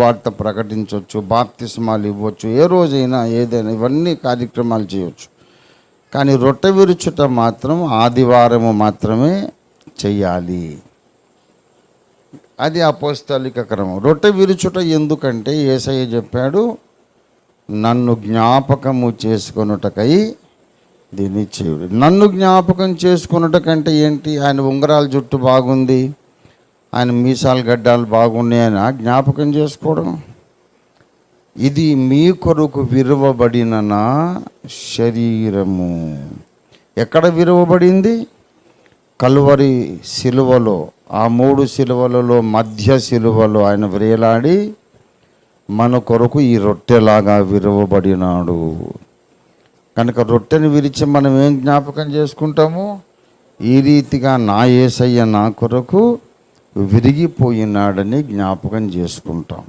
సువార్త ప్రకటించవచ్చు బాప్తిస్మాలు ఇవ్వచ్చు ఏ రోజైనా ఏదైనా ఇవన్నీ కార్యక్రమాలు చేయవచ్చు కానీ రొట్టె విరుచుట మాత్రం ఆదివారము మాత్రమే చెయ్యాలి. అది అపోస్తలిక క్రమం. రొట్టె విరుచుట ఎందుకంటే ఏసయ్య చెప్పాడు నన్ను జ్ఞాపకము చేసుకొనుటకై దీన్ని చేయుడు. నన్ను జ్ఞాపకం చేసుకొనుటకంటే ఏంటి? ఆయన ఉంగరాల జుట్టు బాగుంది. ఆయన మీసాలు గడ్డాలు బాగున్నాయని జ్ఞాపకం చేసుకోవడం? ఇది మీ కొరకు విరవబడిన నా శరీరము? ఎక్కడ విరవబడింది? కలువరి శిలువలో ఆ మూడు శిలువలలో మధ్య శిలువలో ఆయన వ్రేలాడి మన కొరకు ఈ రొట్టెలాగా విరవబడినాడు. కనుక రొట్టెని విరిచి మనం ఏం జ్ఞాపకం చేసుకుంటాము? ఈ రీతిగా నా ఏసయ్య నా కొరకు విరిగిపోయినాడని జ్ఞాపకం చేసుకుంటాం.